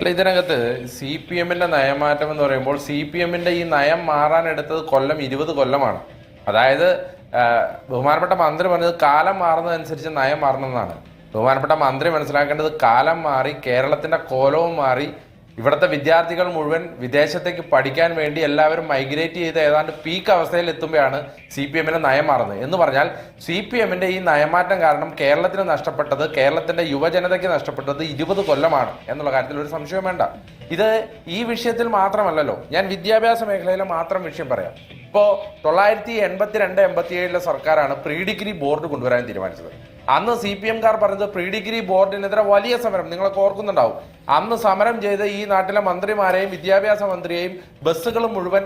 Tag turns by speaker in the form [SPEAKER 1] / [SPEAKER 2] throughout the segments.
[SPEAKER 1] അല്ല ഇതിനകത്ത് C P എമ്മിന്റെ നയമാറ്റം എന്ന് പറയുമ്പോൾ സി പി എമ്മിന്റെ ഈ നയം മാറാൻ എടുത്തത് കൊല്ലം ഇരുപത് കൊല്ലമാണ്. അതായത് ബഹുമാനപ്പെട്ട മന്ത്രി പറഞ്ഞത് കാലം മാറുന്നതനുസരിച്ച് നയം മാറണമെന്നാണ് ബഹുമാനപ്പെട്ട മന്ത്രി മനസ്സിലാക്കേണ്ടത് കാലം മാറി കേരളത്തിന്റെ കോലവും മാറി ഇവിടുത്തെ വിദ്യാർത്ഥികൾ മുഴുവൻ വിദേശത്തേക്ക് പഠിക്കാൻ വേണ്ടി എല്ലാവരും മൈഗ്രേറ്റ് ചെയ്ത് ഏതാണ്ട് പീക്ക് അവസ്ഥയിൽ എത്തുമ്പോഴാണ് സി പി എമ്മിന്റെ നയം മാറുന്നത്. എന്ന് പറഞ്ഞാൽ സി പി എമ്മിന്റെ ഈ നയമാറ്റം കാരണം കേരളത്തിന് നഷ്ടപ്പെട്ടത് കേരളത്തിന്റെ യുവജനതയ്ക്ക് നഷ്ടപ്പെട്ടത് ഇരുപത് കൊല്ലമാണ് എന്നുള്ള കാര്യത്തിൽ ഒരു സംശയം വേണ്ട. ഇത് ഈ വിഷയത്തിൽ മാത്രമല്ലല്ലോ ഞാൻ വിദ്യാഭ്യാസ മേഖലയിലെ മാത്രം വിഷയം പറയാം. ഇപ്പോൾ തൊള്ളായിരത്തി എൺപത്തി രണ്ട് എൺപത്തി ഏഴിലെ സർക്കാരാണ് പ്രീ ഡിഗ്രി ബോർഡ് കൊണ്ടുവരാൻ തീരുമാനിച്ചത്. അന്ന് സി പി എംകാർ പറഞ്ഞത് പ്രീ ഡിഗ്രി ബോർഡിനെതിരെ വലിയ സമരം. നിങ്ങളൊക്കെ ഓർക്കുന്നുണ്ടാവും. അന്ന് സമരം ചെയ്ത് ഈ നാട്ടിലെ മന്ത്രിമാരെയും വിദ്യാഭ്യാസ മന്ത്രിയെയും ബസ്സുകൾ മുഴുവൻ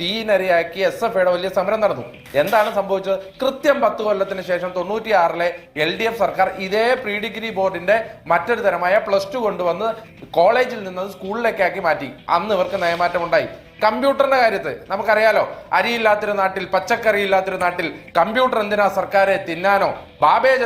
[SPEAKER 1] തീനരയാക്കി എസ് എഫ് ഐയുടെ വലിയ സമരം നടന്നു. എന്താണ് സംഭവിച്ചത്? കൃത്യം പത്ത് കൊല്ലത്തിന് ശേഷം തൊണ്ണൂറ്റിയാറിലെ എൽ ഡി എഫ് സർക്കാർ ഇതേ പ്രീ ഡിഗ്രി ബോർഡിന്റെ മറ്റൊരു തരമായ പ്ലസ് ടു കൊണ്ടുവന്ന് കോളേജിൽ നിന്ന് സ്കൂളിലേക്കാക്കി മാറ്റി. അന്ന് ഇവർക്ക് നയമാറ്റം ഉണ്ടായി കമ്പ്യൂട്ടറിന്റെ കാര്യത്തിൽ നമുക്കറിയാലോ അരിയില്ലാത്തൊരു നാട്ടിൽ പച്ചക്കറി ഇല്ലാത്തൊരു നാട്ടിൽ കമ്പ്യൂട്ടർ എന്തിനാ സർക്കാരെ തിന്നാനോ?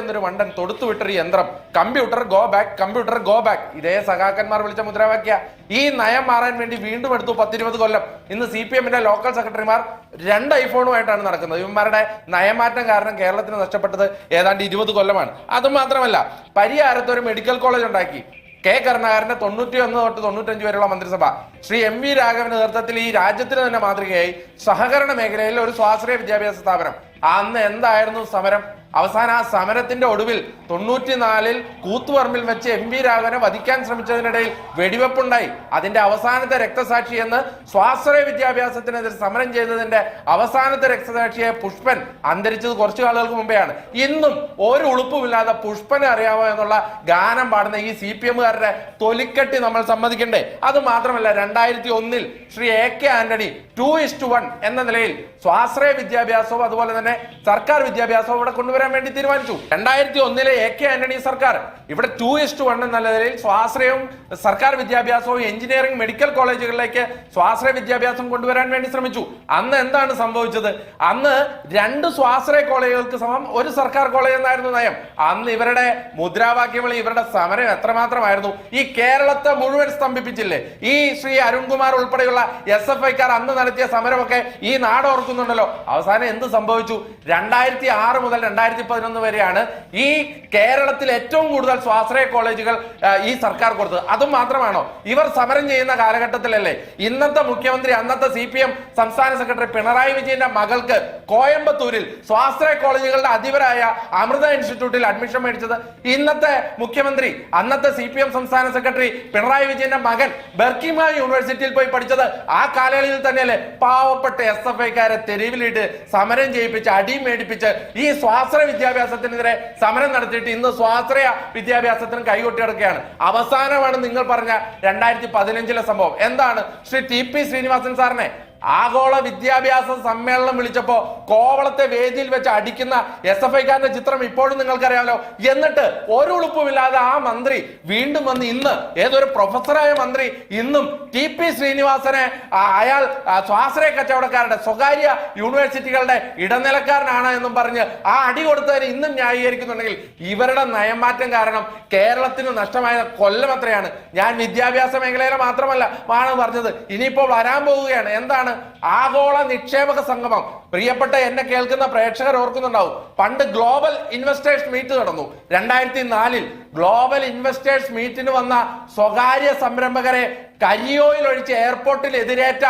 [SPEAKER 1] എന്നൊരു മണ്ടൻ തൊടുത്തു വിട്ടൊരു യന്ത്രം. Computer go back computer go back. ഇതേ സഖാക്കന്മാർ വിളിച്ച മുദ്രാവാക്യ. ഈ നയം മാറാൻ വേണ്ടി വീണ്ടും എടുത്തു പത്തിരുപത് കൊല്ലം. ഇന്ന് സി പി എമ്മിന്റെ ലോക്കൽ സെക്രട്ടറിമാർ രണ്ട് ഐഫോണുമായിട്ടാണ് നടക്കുന്നത്. ഇവന്മാരുടെ നയമാറ്റം കാരണം കേരളത്തിന് നഷ്ടപ്പെട്ടത് ഏതാണ്ട് ഇരുപത് കൊല്ലമാണ്. അതുമാത്രമല്ല പരിഹാരത്ത് ഒരു മെഡിക്കൽ കോളേജ് ഉണ്ടാക്കി. കെ കരുണാകരന്റെ തൊണ്ണൂറ്റി ഒന്ന് തൊട്ട് തൊണ്ണൂറ്റഞ്ച് വരെയുള്ള മന്ത്രിസഭ. ശ്രീ എം വി രാഘവന്റെ നേതൃത്വത്തിൽ ഈ രാജ്യത്തിന് തന്നെ മാതൃകയായി സഹകരണ മേഖലയിൽ ഒരു സ്വാശ്രയ വിദ്യാഭ്യാസ സ്ഥാപനം. അന്ന് എന്തായിരുന്നു സമരം? അവസാന ആ സമരത്തിന്റെ ഒടുവിൽ തൊണ്ണൂറ്റിനാലിൽ കൂത്തുപറമ്പിൽ വെച്ച് എം വി രാഘവനെ വധിക്കാൻ ശ്രമിച്ചതിനിടയിൽ വെടിവെപ്പുണ്ടായി. അതിന്റെ അവസാനത്തെ രക്തസാക്ഷി എന്ന് സ്വാശ്രയ വിദ്യാഭ്യാസത്തിനെതിരെ സമരം ചെയ്തതിന്റെ അവസാനത്തെ രക്തസാക്ഷിയായ പുഷ്പൻ അന്തരിച്ചത് കുറച്ചു കാലുകൾക്ക് മുമ്പെയാണ്. ഇന്നും ഒരു ഉളുപ്പുമില്ലാതെ പുഷ്പനെ അറിയാമോ എന്നുള്ള ഗാനം പാടുന്ന ഈ സി പി എമ്മുകാരുടെ തൊലിക്കെട്ടി നമ്മൾ സമ്മതിക്കണ്ടേ? അത് മാത്രമല്ല രണ്ടായിരത്തി ഒന്നിൽ Shri A K Antony two is to one എന്ന നിലയിൽ സ്വാശ്രയ വിദ്യാഭ്യാസവും അതുപോലെ തന്നെ സർക്കാർ വിദ്യാഭ്യാസവും ഇവിടെ കൊണ്ടുവരാൻ വേണ്ടി തീരുമാനിച്ചു. രണ്ടായിരത്തി ഒന്നിലെ എ കെ ആന്റണി സർക്കാർ ഇവിടെ ടു ഇസ്റ്റു വൺ എന്ന നിലയിൽ സ്വാശ്രയവും സർക്കാർ വിദ്യാഭ്യാസവും എഞ്ചിനീയറിംഗ് മെഡിക്കൽ കോളേജുകളിലേക്ക് സ്വാശ്രയ വിദ്യാഭ്യാസം കൊണ്ടുവരാൻ വേണ്ടി ശ്രമിച്ചു. അന്ന് എന്താണ് സംഭവിച്ചത്? അന്ന് രണ്ട് സ്വാശ്രയ കോളേജുകൾക്ക് സമം ഒരു സർക്കാർ കോളേജ് എന്നായിരുന്നു നയം. അന്ന് ഇവരുടെ മുദ്രാവാക്യങ്ങൾ ഇവരുടെ സമരം എത്രമാത്രമായിരുന്നു? ഈ കേരളത്തെ മുഴുവൻ സ്തംഭിപ്പിച്ചില്ലേ? ഈ ശ്രീ അരുൺകുമാർ ഉൾപ്പെടെയുള്ള എസ് എഫ് ഐക്കാർ അന്ന് നടത്തിയ സമരമൊക്കെ ഈ നാട് ഓർക്കുന്നുണ്ടല്ലോ. അവസാനം എന്ത് സംഭവിച്ചു? രണ്ടായിരത്തി ആറ് മുതൽ രണ്ടായിരത്തി പതിനൊന്ന് വരെയാണ് ഈ കേരളത്തിൽ ഏറ്റവും കൂടുതൽ സ്വാശ്രയ കോളേജുകൾ ഈ സർക്കാർ കൊടുത്തത്. അതും മാത്രമാണോ? ഇവർ സമരം ചെയ്യുന്ന കാലഘട്ടത്തിലല്ലേ ഇന്നത്തെ മുഖ്യമന്ത്രി അന്നത്തെ സി പി എം സംസ്ഥാന സെക്രട്ടറി പിണറായി വിജയന്റെ മകൾക്ക് കോയമ്പത്തൂരിൽ സ്വാശ്രയ കോളേജുകളുടെ അധിപരായ അമൃത ഇൻസ്റ്റിറ്റ്യൂട്ടിൽ അഡ്മിഷൻ മേടിച്ചത്. ഇന്നത്തെ മുഖ്യമന്ത്രി അന്നത്തെ സി സംസ്ഥാന സെക്രട്ടറി പിണറായി വിജയന്റെ മകൻ ബർക്കിമ യൂണിവേഴ്സിറ്റിയിൽ പോയി പഠിച്ചത്. ആ കാലയളവിൽ തന്നെയല്ലേ പാവപ്പെട്ട എസ് എഫ് ഐക്കാരെ തെരുവിലിട്ട് സമരം ചെയ്യിപ്പിച്ച് അടിയും മേടിപ്പിച്ച് ഈ സ്വാശ്രയ വിദ്യാഭ്യാസത്തിനെതിരെ സമരം നടത്തിയിട്ട് ഇന്ന് സ്വാശ്രയ വിദ്യാഭ്യാസത്തിന് കൈകൊട്ടി കിടക്കുകയാണ് അവസാനമാണ് നിങ്ങൾ പറഞ്ഞ രണ്ടായിരത്തി പതിനഞ്ചിലെ സംഭവം. എന്താണ്? ശ്രീ ടി പി ശ്രീനിവാസൻ സാറിനെ ആഗോള വിദ്യാഭ്യാസ സമ്മേളനം വിളിച്ചപ്പോ കോവളത്തെ വേദിയിൽ വെച്ച് അടിക്കുന്ന എസ് എഫ് ഐക്കാരന്റെ ചിത്രം ഇപ്പോഴും നിങ്ങൾക്കറിയാമല്ലോ എന്നിട്ട് ഒരു ഉളുപ്പുമില്ലാതെ ആ മന്ത്രി വീണ്ടും വന്ന് ഇന്ന് ഏതൊരു പ്രൊഫസറായ മന്ത്രി ഇന്നും ടി പി ശ്രീനിവാസനെ അയാൾ സ്വാശ്രയ കച്ചവടക്കാരുടെ സ്വകാര്യ യൂണിവേഴ്സിറ്റികളുടെ ഇടനിലക്കാരനാണ് എന്നും പറഞ്ഞ് ആ അടി കൊടുത്തതിന് ഇന്നും ന്യായീകരിക്കുന്നുണ്ടെങ്കിൽ ഇവരുടെ നയമാറ്റം കാരണം കേരളത്തിന് നഷ്ടമായ കൊല്ലം അത്രയാണ്. ഞാൻ വിദ്യാഭ്യാസ മേഖലയിലെ മാത്രമല്ല ആണ് പറഞ്ഞത്. ഇനിയിപ്പോൾ വരാൻ പോവുകയാണ്. എന്താണ് ആഗോള നിക്ഷേപക സംഗമം. പ്രിയപ്പെട്ട എന്നെ കേൾക്കുന്ന പ്രേക്ഷകർ ഓർക്കുന്നുണ്ടാവും. പണ്ട് ഗ്ലോബൽ ഇൻവെസ്റ്റേഴ്സ് മീറ്റ് നടന്നു. രണ്ടായിരത്തി നാലിൽ ഗ്ലോബൽ ഇൻവെസ്റ്റേഴ്സ് മീറ്റിന് വന്ന സ്വകാര്യ സംരംഭകരെ കരിയോയിൽ ഒഴിച്ച് എയർപോർട്ടിൽ എതിരേറ്റ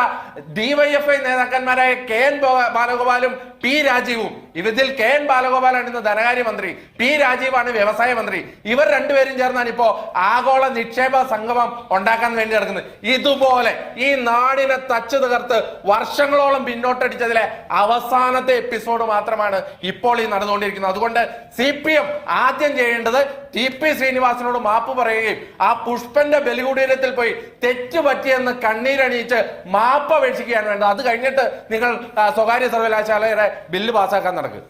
[SPEAKER 1] ഡിവൈഎഫ്ഐ നേതാക്കന്മാരായ കെ എൻ ബാലഗോപാലും പി രാജീവും. ഇതിൽ കെ എൻ ബാലഗോപാലാണ് ഇന്ന് ധനകാര്യമന്ത്രി. പി രാജീവാണ് വ്യവസായ മന്ത്രി. ഇവർ രണ്ടുപേരും ചേർന്നാണ് ഇപ്പോ ആഗോള നിക്ഷേപ സംഗമം ഉണ്ടാക്കാൻ വേണ്ടി നടക്കുന്നത്. ഇതുപോലെ ഈ നാടിനെ തച്ചു തകർത്ത് വർഷങ്ങളോളം പിന്നോട്ടടിച്ചതിലെ അവസാനത്തെ എപ്പിസോഡ് മാത്രമാണ് ഇപ്പോൾ ഈ നടന്നുകൊണ്ടിരിക്കുന്നത്. അതുകൊണ്ട് സി പി എം ആദ്യം ചെയ്യേണ്ടത് ടി പി ശ്രീനിവാസനോട് മാപ്പ് പറയുകയും ആ പുഷ്പന്റെ ബലികുടീരത്തിൽ പോയി തെറ്റ് പറ്റിയെന്ന് കണ്ണീരണിയിച്ച് മാപ്പ് അപേക്ഷിക്കുകയാണ് വേണ്ടത്. അത് കഴിഞ്ഞിട്ട് നിങ്ങൾ സ്വകാര്യ സർവകലാശാലയുടെ ബില്ല് പാസ്സാക്കാൻ നടക്കുക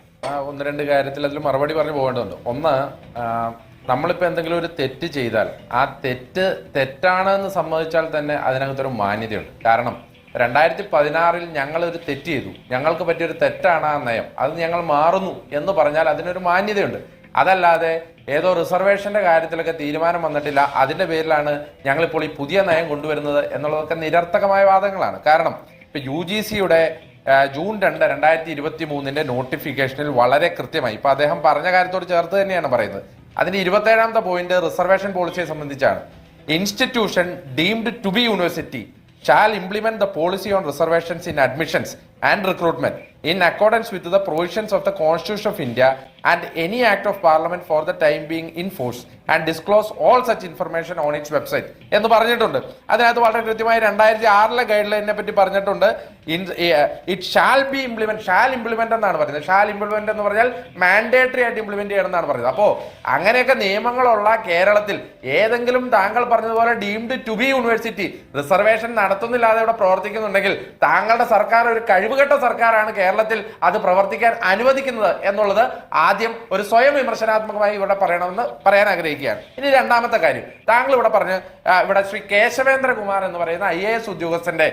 [SPEAKER 1] ഒന്ന് രണ്ട് കാര്യത്തിൽ അതിൽ മറുപടി പറഞ്ഞു പോകേണ്ടതുണ്ട്. ഒന്ന് നമ്മളിപ്പോൾ നമ്മളിപ്പോ എന്തെങ്കിലും ഒരു തെറ്റ് ചെയ്താൽ ആ തെറ്റ് തെറ്റാണെന്ന് സമ്മതിച്ചാൽ തന്നെ അതിനകത്തൊരു മാന്യതയുണ്ട്. കാരണം രണ്ടായിരത്തി പതിനാറിൽ ഞങ്ങൾ ഒരു തെറ്റ് ചെയ്തു. ഞങ്ങൾക്ക് പറ്റിയൊരു തെറ്റാണ് ആ നയം. അത് ഞങ്ങൾ മാറുന്നു എന്ന് പറഞ്ഞാൽ അതിനൊരു മാന്യതയുണ്ട്. അതല്ലാതെ ഏതോ റിസർവേഷന്റെ കാര്യത്തിലൊക്കെ തീരുമാനം വന്നിട്ടില്ല. അതിന്റെ പേരിലാണ് ഞങ്ങളിപ്പോൾ ഈ പുതിയ നയം കൊണ്ടുവരുന്നത് എന്നുള്ളതൊക്കെ നിരർത്ഥകമായ വാദങ്ങളാണ്. കാരണം ഇപ്പൊ യു ജി സിയുടെ ജൂൺ രണ്ട് രണ്ടായിരത്തി ഇരുപത്തി മൂന്നിന്റെ നോട്ടിഫിക്കേഷനിൽ വളരെ കൃത്യമായി ഇപ്പൊ അദ്ദേഹം പറഞ്ഞ കാര്യത്തോട് ചേർത്ത് തന്നെയാണ് പറയുന്നത്. അതിന്റെ ഇരുപത്തേഴാമത്തെ പോയിന്റ് റിസർവേഷൻ പോളിസിയെ സംബന്ധിച്ചാണ്. Institution deemed to be university shall implement the policy on reservations in admissions and recruitment in accordance with the provisions of the constitution of India and any act of parliament for the time being in force and disclose all such information on its website എന്ന് പറഞ്ഞിട്ടുണ്ട്. അതിനകത്ത് വളരെ കൃത്യമായി രണ്ടായിരത്തി ആറിലെ guide ലൈനിനെ പറ്റി പറഞ്ഞിട്ടുണ്ട് it shall be implement shall implement എന്നാണ് പറയുന്നത്. ഷാൽ ഇംപ്ലിമെന്റ് എന്ന് പറഞ്ഞാൽ മാൻഡേറ്ററി ആയിട്ട് ഇംപ്ലിമെന്റ് ചെയ്യണം എന്നാണ് പറയുന്നത്. അപ്പോ അങ്ങനെയൊക്കെ നിയമങ്ങളുള്ള കേരളത്തിൽ ഏതെങ്കിലും താങ്കൾ പറഞ്ഞതുപോലെ deemed to be university reservation നടത്തുന്നില്ലാതെ ഇവിടെ പ്രവർത്തിക്കുന്നുണ്ടെങ്കിൽ താങ്കളുടെ സർക്കാർ ഒരു കഴിവുകെട്ട സർക്കാരാണ് കേരളത്തിൽ അത് പ്രവർത്തിക്കാൻ അനുവദിക്കുന്നത് എന്നുള്ളത് ആദ്യം ഒരു സ്വയം വിമർശനാത്മകമായി ഇവിടെ പറയണമെന്ന് പറയാൻ ആഗ്രഹിക്കുകയാണ്. ഇനി രണ്ടാമത്തെ കാര്യം. താങ്കൾ ഇവിടെ പറഞ്ഞ് ഇവിടെ ശ്രീ കേശവേന്ദ്രകുമാർ എന്ന് പറയുന്ന ഐ എ എസ് ഉദ്യോഗസ്ഥന്റെ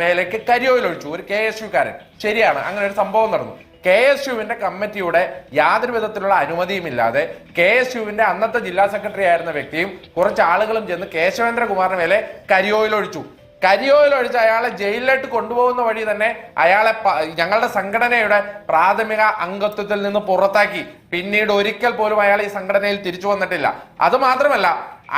[SPEAKER 1] മേലേക്ക് കരിയോയിൽ ഒഴിച്ചു ഒരു കെ എസ് യുക്കാരൻ ശരിയാണ്. അങ്ങനെ ഒരു സംഭവം നടന്നു. കെ എസ് യുവിന്റെ കമ്മിറ്റിയുടെ യാതൊരു വിധത്തിലുള്ള അനുമതിയും ഇല്ലാതെ കെ എസ് യുവിന്റെ അന്നത്തെ ജില്ലാ സെക്രട്ടറി ആയിരുന്ന വ്യക്തിയും കുറച്ച് ആളുകളും ചെന്ന് കേശവേന്ദ്രകുമാറിന് മേലെ കരിയോയിൽ ഒഴിച്ചു കരിയോയിൽ ഒഴിച്ച് അയാളെ ജയിലിലോട്ട് കൊണ്ടുപോകുന്ന വഴി തന്നെ അയാളെ ഞങ്ങളുടെ സംഘടനയുടെ പ്രാഥമിക അംഗത്വത്തിൽ നിന്ന് പുറത്താക്കി. പിന്നീട് ഒരിക്കൽ പോലും അയാൾ ഈ സംഘടനയിൽ തിരിച്ചു വന്നിട്ടില്ല. അത് മാത്രമല്ല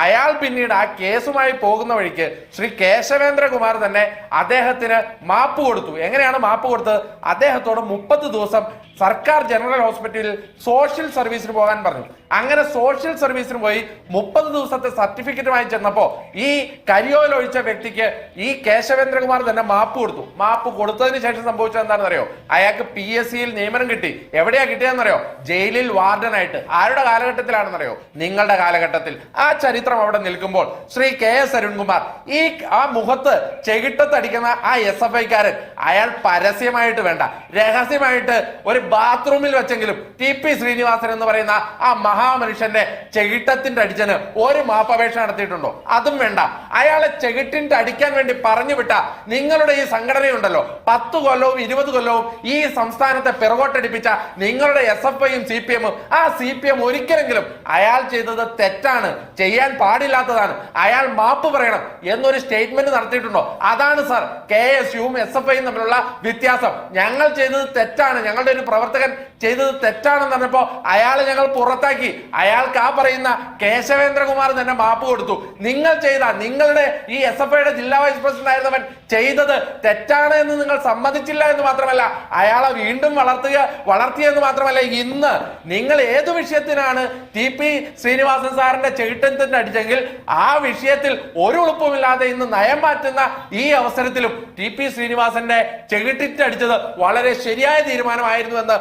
[SPEAKER 1] അയാൾ പിന്നീട് ആ കേസുമായി പോകുന്ന വഴിക്ക് ശ്രീ കേശവേന്ദ്രകുമാർ തന്നെ അദ്ദേഹത്തിന് മാപ്പ് കൊടുത്തു. എങ്ങനെയാണ് മാപ്പ് കൊടുത്തത്? അദ്ദേഹത്തോട് മുപ്പത് ദിവസം സർക്കാർ ജനറൽ ഹോസ്പിറ്റലിൽ സോഷ്യൽ സർവീസിന് പോകാൻ പറഞ്ഞു. അങ്ങനെ സോഷ്യൽ സർവീസിന് പോയി മുപ്പത് ദിവസത്തെ സർട്ടിഫിക്കറ്റുമായി ചെന്നപ്പോ ഈ കരിയോയിൽ ഒഴിച്ച വ്യക്തിക്ക് ഈ കേശവേന്ദ്രകുമാർ തന്നെ മാപ്പ് കൊടുത്തു. മാപ്പ് കൊടുത്തതിന് ശേഷം സംഭവിച്ചത് എന്താണെന്ന് അറിയോ അയാൾക്ക് പി എസ് സിയിൽ നിയമനം കിട്ടി. എവിടെയാ കിട്ടിയതെന്നറിയോ? ജയിലിൽ വാർഡനായിട്ട്. ആരുടെ കാലഘട്ടത്തിലാണെന്നറിയോ? നിങ്ങളുടെ കാലഘട്ടത്തിൽ. ആ ചരിത്രം അവിടെ നിൽക്കുമ്പോൾ ശ്രീ കെ എസ് അരുൺകുമാർ ഈ ആ മുഖത്ത് ചെകിട്ടത്തടിക്കുന്ന ആ എസ് എഫ് ഐക്കാരൻ അയാൾ പരസ്യമായിട്ട് വേണ്ട. രഹസ്യമായിട്ട് ഒരു ബാത്റൂമിൽ വെച്ചെങ്കിലും ടി പി ശ്രീനിവാസൻ എന്ന് പറയുന്ന ആ മഹാമനുഷ്യന്റെ ചെകിട്ടത്തിന്റെ അടിച്ചന് ഒരു മാപ്പപേക്ഷ നടത്തിയിട്ടുണ്ടോ? അതും വേണ്ട. അയാളെ ചെകിട്ടിന്റെ അടിക്കാൻ വേണ്ടി പറഞ്ഞു വിട്ട നിങ്ങളുടെ ഈ സംഘടനയുണ്ടല്ലോ. പത്ത് കൊല്ലവും ഇരുപത് കൊല്ലവും ഈ സംസ്ഥാനത്തെ പിറകോട്ടടിപ്പിച്ച നിങ്ങളുടെ എസ് എഫ് ഐയും സി പി എമ്മും ആ സി പി എം ഒരിക്കലെങ്കിലും അയാൾ ചെയ്തത് തെറ്റാണ്. ചെയ്യാൻ പാടില്ലാത്തതാണ്. അയാൾ മാപ്പ് പറയണം എന്നൊരു സ്റ്റേറ്റ്മെന്റ് നടത്തിയിട്ടുണ്ടോ? അതാണ് സർ കെ എസ് യുവും എസ് എഫ് ഐയും തമ്മിലുള്ള വ്യത്യാസം. ഞങ്ങൾ ചെയ്തത് തെറ്റാണ്. ഞങ്ങളുടെ ഒരു പ്രവർത്തകൻ ചെയ്തത് തെറ്റാണെന്ന് പറഞ്ഞപ്പോ അയാളെ ഞങ്ങൾ പുറത്താക്കി. അയാൾക്ക് ആ പറയുന്ന കേശവേന്ദ്രകുമാർ തന്നെ മാപ്പ് കൊടുത്തു. നിങ്ങൾ ചെയ്ത നിങ്ങളുടെ ഈ എസ് എഫ് ഐയുടെ ജില്ലാ വൈസ് പ്രസിഡന്റ് ആയിരുന്നവൻ ചെയ്തത് തെറ്റാണ് എന്ന് നിങ്ങൾ സമ്മതിച്ചില്ല എന്ന് മാത്രമല്ല അയാളെ വീണ്ടും വളർത്തുക വളർത്തിയെന്ന് മാത്രമല്ല ഇന്ന് നിങ്ങൾ ഏത് വിഷയത്തിനാണ് ടി പി ശ്രീനിവാസൻ സാറിന്റെ ചെകിട്ടത്തിന് അടിച്ചെങ്കിൽ ആ വിഷയത്തിൽ ഒരു ഉളുപ്പുമില്ലാതെ ഇന്ന് നയം മാറ്റുന്ന ഈ അവസരത്തിലും ടി പി ശ്രീനിവാസന്റെ ചെകിട്ടിട്ടടിച്ചത് വളരെ ശരിയായ തീരുമാനമായിരുന്നു എന്ന്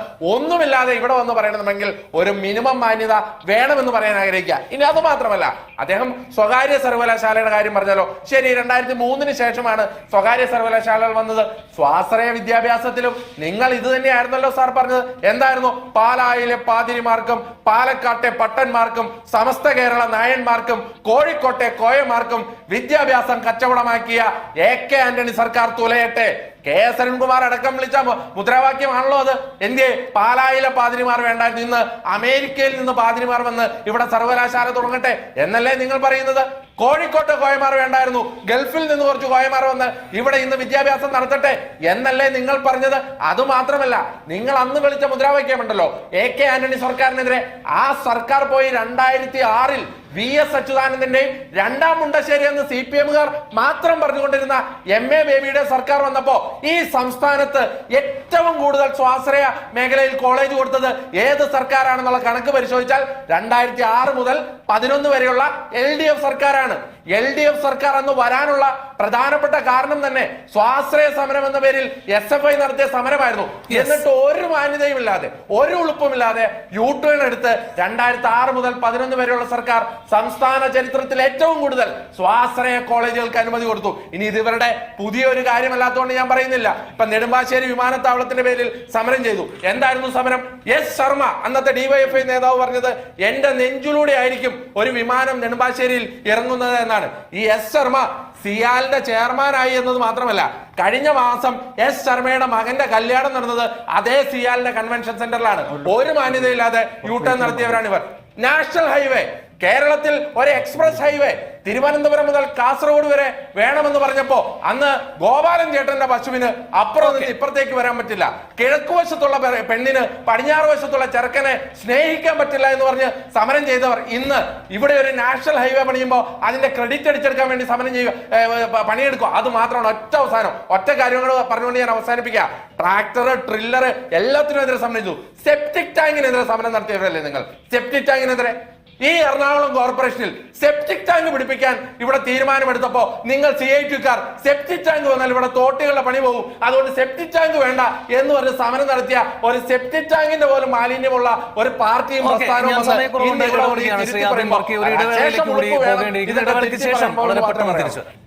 [SPEAKER 1] ഒന്നുമില്ലാതെ ഇവിടെ വന്ന് പറയണമെങ്കിൽ ഒരു മിനിമം മാന്യത വേണമെന്ന് പറയാൻ ആഗ്രഹിക്കുക. ഇനി അത് മാത്രമല്ല അദ്ദേഹം സ്വകാര്യ സർവകലാശാലയുടെ കാര്യം പറഞ്ഞല്ലോ ശരി രണ്ടായിരത്തി മൂന്നിന് ശേഷമാണ് സ്വകാര്യ സർവകലാശാലകൾ വന്നത്. സ്വാശ്രയ വിദ്യാഭ്യാസത്തിലും നിങ്ങൾ ഇത് തന്നെയായിരുന്നല്ലോ സാർ പറഞ്ഞത്. എന്തായിരുന്നു? പാലായിലെ പാതിരിമാർക്കും പാലക്കാട്ടെ പട്ടന്മാർക്കും സമസ്ത കേരള നായന്മാർക്കും കോഴിക്കോട്ടെ കോയമാർക്കും വിദ്യാഭ്യാസം കച്ചവടമാക്കിയ എ കെ ആന്റണി സർക്കാർ തുലയട്ടെ. കെ എസ് അരുൺകുമാർ അടക്കം വിളിച്ച മുദ്രാവാക്യമാണല്ലോ അത്. എന്തേ? പാലായിലെ പാതിരിമാർ വേണ്ട നിന്ന് അമേരിക്കയിൽ നിന്ന് പാതിരിമാർ വന്ന് ഇവിടെ സർവകലാശാല തുടങ്ങട്ടെ എന്നല്ലേ നിങ്ങൾ പറയുന്നത്? കോഴിക്കോട്ട് കോയമാർ വേണ്ടായിരുന്നു ഗൾഫിൽ നിന്ന് കുറച്ച് കോയമാർ വന്ന് ഇവിടെ ഇന്ന് വിദ്യാഭ്യാസം നടത്തട്ടെ എന്നല്ലേ നിങ്ങൾ പറഞ്ഞത്? അതുമാത്രമല്ല നിങ്ങൾ അന്ന് വിളിച്ച മുദ്രാവാക്യമുണ്ടല്ലോ. എ കെ ആന്റണി സർക്കാരിനെതിരെ ആ സർക്കാർ പോയി രണ്ടായിരത്തി ആറിൽ വി എസ് അച്യുതാനന്ദന്റെയും രണ്ടാം മുണ്ടശ്ശേരി എന്ന് സി പി എമ്മുകാർ മാത്രം പറഞ്ഞുകൊണ്ടിരുന്ന എം എ ബേബിയുടെ സർക്കാർ വന്നപ്പോ ഈ സംസ്ഥാനത്ത് ഏറ്റവും കൂടുതൽ സ്വാശ്രയ മേഖലയിൽ കോളേജ് കൊടുത്തത് ഏത് സർക്കാരാണെന്നുള്ള കണക്ക് പരിശോധിച്ചാൽ രണ്ടായിരത്തി ആറ് മുതൽ പതിനൊന്ന് വരെയുള്ള എൽ ഡി എഫ് സർക്കാരാണ്. കാരണം എൽ ഡി എഫ് സർക്കാർ അന്ന് വരാനുള്ള പ്രധാനപ്പെട്ട കാരണം തന്നെ സ്വാശ്രയ സമരം എന്ന പേരിൽ എസ് എഫ് ഐ നടത്തിയ സമരമായിരുന്നു. എന്നിട്ട് ഒരു മാന്യതയും ഇല്ലാതെ ഒരു ഉളുപ്പുമില്ലാതെ യു ടേൺ എടുത്ത് രണ്ടായിരത്തി ആറ് മുതൽ പതിനൊന്ന് വരെയുള്ള സർക്കാർ സംസ്ഥാന ചരിത്രത്തിൽ ഏറ്റവും കൂടുതൽ സ്വാശ്രയ കോളേജുകൾക്ക് അനുമതി കൊടുത്തു. ഇനി ഇത് ഇവരുടെ പുതിയൊരു കാര്യമല്ലാത്തതുകൊണ്ട് ഞാൻ പറയുന്നില്ല. ഇപ്പൊ നെടുമ്പാശ്ശേരി വിമാനത്താവളത്തിന്റെ പേരിൽ സമരം ചെയ്തു. എന്തായിരുന്നു സമരം? എസ് ശർമ്മ അന്നത്തെ ഡിവൈഎഫ്ഐ നേതാവ് പറഞ്ഞത് എന്റെ നെഞ്ചിലൂടെ ആയിരിക്കും ഒരു വിമാനം നെടുമ്പാശ്ശേരിയിൽ ഇറങ്ങുന്നത് എന്നാണ്. ഈ എസ് ശർമ്മ സിയാലിന്റെ ചെയർമാനായി എന്നത് മാത്രമല്ല കഴിഞ്ഞ മാസം എസ് ശർമ്മയുടെ മകന്റെ കല്യാണം നടന്നത് അതേ സിയാലിന്റെ കൺവെൻഷൻ സെന്ററിലാണ് ഒരു മാന്യതയില്ലാതെ യു ടേൺ നടത്തിയവരാണ് ഇവർ. നാഷണൽ ഹൈവേ കേരളത്തിൽ ഒരു എക്സ്പ്രസ് ഹൈവേ തിരുവനന്തപുരം മുതൽ കാസർഗോഡ് വരെ വേണമെന്ന് പറഞ്ഞപ്പോ അന്ന് ഗോപാലൻ ചേട്ടന്റെ പശുവിന് അപ്പുറം നിന്ന് ഇപ്പുറത്തേക്ക് വരാൻ പറ്റില്ല. കിഴക്കുവശത്തുള്ള വശത്തുള്ള പെണ്ണിന് പടിഞ്ഞാറ് വശത്തുള്ള ചെറുക്കനെ സ്നേഹിക്കാൻ പറ്റില്ല എന്ന് പറഞ്ഞ് സമരം ചെയ്തവർ ഇന്ന് ഇവിടെ ഒരു നാഷണൽ ഹൈവേ പണിയുമ്പോൾ അതിന്റെ ക്രെഡിറ്റ് അടിച്ചെടുക്കാൻ വേണ്ടി സമരം ചെയ്യുക പണിയെടുക്കും പണിയെടുക്കുക. അത് മാത്രമാണ് ഒറ്റ അവസാനം. ഒറ്റ കാര്യങ്ങൾ പറഞ്ഞുകൊണ്ട് ഞാൻ അവസാനിപ്പിക്കുക. ട്രാക്ടർ ട്രില്ലർ എല്ലാത്തിനും എതിരെ സമരം ചെയ്തു. സെപ്റ്റിക് ടാങ്കിനെതിരെ സമരം നടത്തിയവരല്ലേ നിങ്ങൾ? സെപ്റ്റിക് ടാങ്കിനെതിരെ. ഈ എറണാകുളം കോർപ്പറേഷനിൽ സെപ്റ്റിക് ടാങ്ക് പിടിപ്പിക്കാൻ ഇവിടെ തീരുമാനമെടുത്തപ്പോ നിങ്ങൾ സി ഐ ടിക്കാർ സെപ്റ്റിക് ടാങ്ക് വന്നാൽ ഇവിടെ തോട്ടികളുടെ പണി പോകും. അതുകൊണ്ട് സെപ്റ്റിക് ടാങ്ക് വേണ്ട എന്ന് പറഞ്ഞ് സമരം നടത്തിയ ഒരു സെപ്റ്റിക് ടാങ്കിന്റെ പോലും മാലിന്യമുള്ള ഒരു പാർട്ടിയും പ്രസ്ഥാനവും ശേഷം